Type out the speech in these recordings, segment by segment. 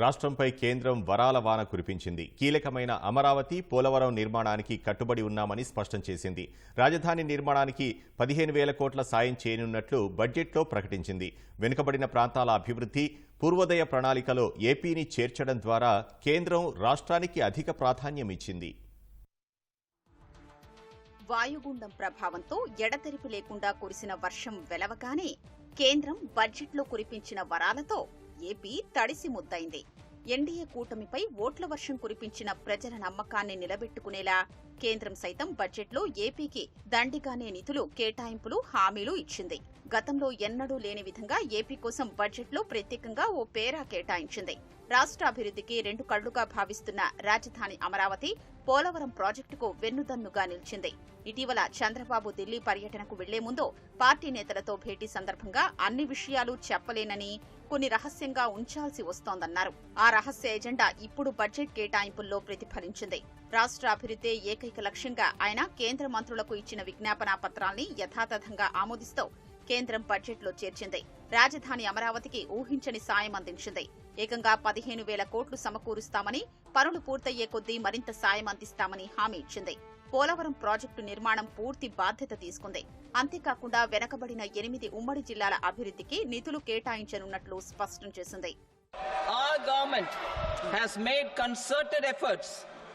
రాష్ట్రంపై కేంద్రం వరాల వాన కురిపించింది. కీలకమైన అమరావతి పోలవరం నిర్మాణానికి కట్టుబడి ఉన్నామని స్పష్టం చేసింది. రాజధాని నిర్మాణానికి పదిహేను వేల కోట్ల సాయం చేయనున్నట్లు బడ్జెట్లో ప్రకటించింది. వెనుకబడిన ప్రాంతాల అభివృద్ధి పూర్వోదయ ప్రణాళికలో ఏపీని చేర్చడం ద్వారా కేంద్రం రాష్ట్రానికి అధిక ప్రాధాన్యం ఇచ్చింది. వాయుగుండం ప్రభావంతో ఎడతెరిపి లేకుండా కురిసిన వర్షం వెలవగానే కేంద్రం బడ్జెట్లో కురిపించిన వరాలతో ఏపీ తడిసి ముద్దైంది. ఎన్డీఏ కూటమిపై ఓట్ల వర్షం కురిపించిన ప్రజల నమ్మకాన్ని నిలబెట్టుకునేలా కేంద్రం సైతం బడ్జెట్లో ఏపీకి దండిగానే నిధులు కేటాయింపులు హామీలు ఇచ్చింది. గతంలో ఎన్నడూ లేని విధంగా ఏపీ కోసం బడ్జెట్లో ప్రత్యేకంగా ఓ పేరా కేటాయించింది. రాష్ట్రాభివృద్ధికి రెండు కళ్ళుగా భావిస్తున్న రాజధాని అమరావతి పోలవరం ప్రాజెక్టుకు వెన్నుదన్నుగా నిలిచింది. ఇటీవల చంద్రబాబు ఢిల్లీ పర్యటనకు వెళ్ళే ముందు పార్టీ నేతలతో భేటీ సందర్భంగా అన్ని విషయాలు చెప్పలేనని కొన్ని రహస్యంగా ఉంచాల్సి వస్తోందన్నారు. ఆ రహస్య ఎజెండా ఇప్పుడు బడ్జెట్ కేటాయింపుల్లో ప్రతిఫలించింది. రాష్ట్ర అభివృద్ధి ఏకైక లక్ష్యంగా ఆయన కేంద్ర మంత్రులకు ఇచ్చిన విజ్ఞాపన పత్రాల్ని యథాతథంగా ఆమోదిస్తూ కేంద్రం బడ్జెట్లో చేర్చింది. రాజధాని అమరావతికి ఊహించని సాయం అందించింది. ఏకంగా పదిహేను వేల కోట్లు సమకూరుస్తామని పనులు పూర్తయ్యే కొద్దీ మరింత సాయం అందిస్తామని హామీ ఇచ్చింది. పోలవరం ప్రాజెక్టు నిర్మాణం పూర్తి బాధ్యత తీసుకుంది. అంతేకాకుండా వెనకబడిన ఎనిమిది ఉమ్మడి జిల్లాల అభివృద్ధికి నిధులు కేటాయించనున్నట్లు స్పష్టం చేసింది. Our government has made concerted efforts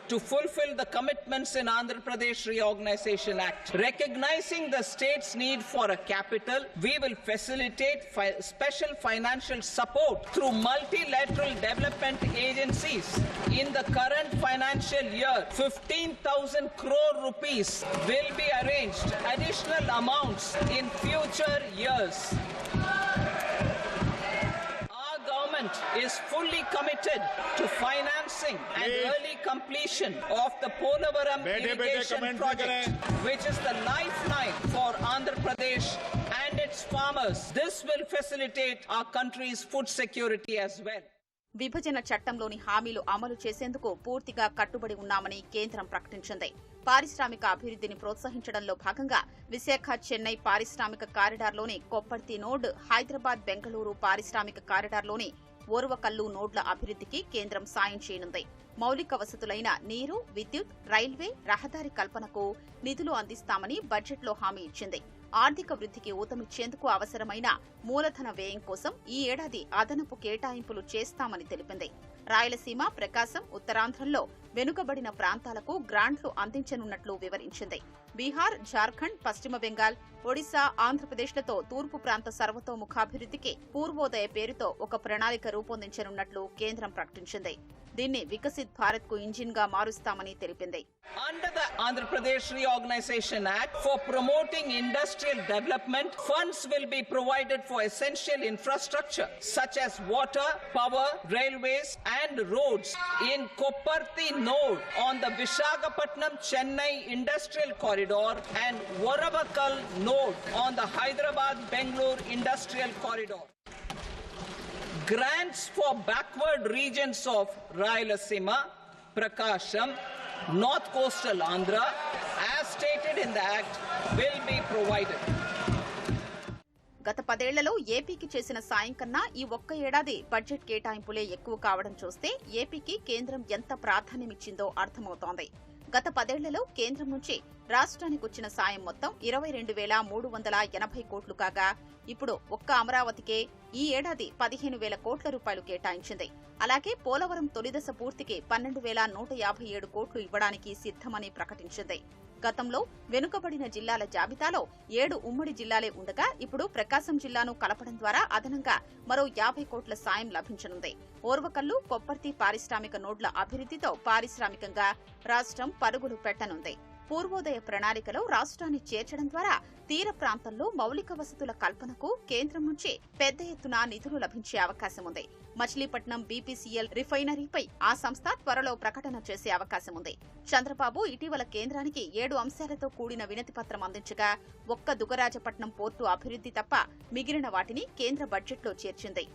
to fulfill the commitments in Andhra Pradesh Reorganization Act. Recognizing the state's need for a capital, we will facilitate fi- special financial support through multilateral development agencies. In the current financial year, 15,000 crore rupees will be arranged, additional amounts in future years. is fully committed to financing and early completion of the Polavaram irrigation project, which is the lifeline for Andhra Pradesh and its farmers. This will facilitate our country's food security as well. విభజన చట్టంలోని హామీలు అమలు చేసేందుకు పూర్తిగా కట్టుబడి ఉన్నామని కేంద్రం ప్రకటించింది పారిశ్రామిక అభివృద్ధిని ప్రోత్సహించడంలో భాగంగా విశాఖ చెన్నై పారిశ్రామిక కారిడార్లోని కొప్పర్తి నోడ్ హైదరాబాద్ బెంగళూరు పారిశ్రామిక కారిడార్లోని ఓర్వకల్లు నోడ్ల అభివృద్ధికి కేంద్రం సాయం చేయనుంది. మౌలిక వసతులైన నీరు విద్యుత్ రైల్వే రహదారి కల్పనకు నిధులు అందిస్తామని బడ్జెట్లో హామీ ఇచ్చింది. ఆర్థిక వృద్ధికి ఊతమిచ్చేందుకు అవసరమైన మూలధన వ్యయం కోసం ఈ ఏడాది అదనపు కేటాయింపులు చేస్తామని తెలిపింది. రాయలసీమ ప్రకాశం ఉత్తరాంధ్రంలో వెనుకబడిన ప్రాంతాలకు గ్రాంట్లు అందించనున్నట్లు వివరించింది. బీహార్ జార్ఖండ్ పశ్చిమ బెంగాల్ ఒడిశా ఆంధ్రప్రదేశ్లతో తూర్పు ప్రాంత సర్వతోముఖాభివృద్ధికి పూర్వోదయ పేరుతో ఒక ప్రణాళిక రూపొందించనున్నట్లు కేంద్రం ప్రకటించింది. దీన్ని వికసిత్ భారత్కు ఇంజిన్గా మారుస్తామని తెలిపింది. Under the Andhra Pradesh Reorganization Act, for promoting industrial development, funds will be provided for essential infrastructure such as water, power, railways, and roads in Kopparthi node on the Visakhapatnam Chennai Industrial Corridor and Varavakal node on the Hyderabad Bangalore Industrial Corridor. Grants for backward regions of Rayalaseema, Prakasham, North Coastal Andhra, as stated in the Act, will be provided. గత పదేళ్ళలో ఏపీకి చేసిన సాయం కన్నా ఈ ఒక్క ఏడాది budget కేటాయింపులే ఎక్కువ కావడం చూస్తే ఏపీకి కేంద్రం ఎంత ప్రాధాన్యమిచ్చిందో అర్థమవుతోంది. గత పదేళ్ళలో కేంద్రం నుంచి రాష్ట్రానికి వచ్చిన సాయం మొత్తం ఇరవై రెండు వేల మూడు వందల ఎనభై కోట్లు కాగా ఇప్పుడు ఒక్క అమరావతికే ఈ ఏడాది పదిహేను వేల కోట్ల రూపాయలు కేటాయించింది. అలాగే పోలవరం తొలిదశ పూర్తికి పన్నెండు వేల నూట యాభై ఏడు కోట్లు ఇవ్వడానికి సిద్ధమని ప్రకటించింది. గతంలో వెనుకబడిన జిల్లాల జాబితాలో ఏడు ఉమ్మడి జిల్లాలే ఉండగా ఇప్పుడు ప్రకాశం జిల్లాను కలపడం ద్వారా అదనంగా మరో యాభై కోట్ల సాయం లభించనుంది. ఓర్వకల్లు కొప్పర్తి పారిశ్రామిక నోడ్ల అభివృద్ధితో పారిశ్రామికంగా రాష్ట్రం పరుగులు పెట్టనుంది. పూర్వోదయ ప్రణాళికలో రాష్ట్రాన్ని చేర్చడం ద్వారా తీర ప్రాంతంలో మౌలిక వసతుల కల్పనకు కేంద్రం నుంచి పెద్ద ఎత్తున నిధులు లభించే అవకాశం ఉంది. మచిలీపట్నం బీపీసీఎల్ రిఫైనరీపై ఆ సంస్థ త్వరలో ప్రకటన చేసే అవకాశం ఉంది. చంద్రబాబు ఇటీవల కేంద్రానికి ఏడు అంశాలతో కూడిన వినతి పత్రం అందించగా ఒక్క దుగరాజపట్నం పోర్టు అభివృద్ధి తప్ప మిగిలిన వాటిని కేంద్ర బడ్జెట్లో చేర్చింది.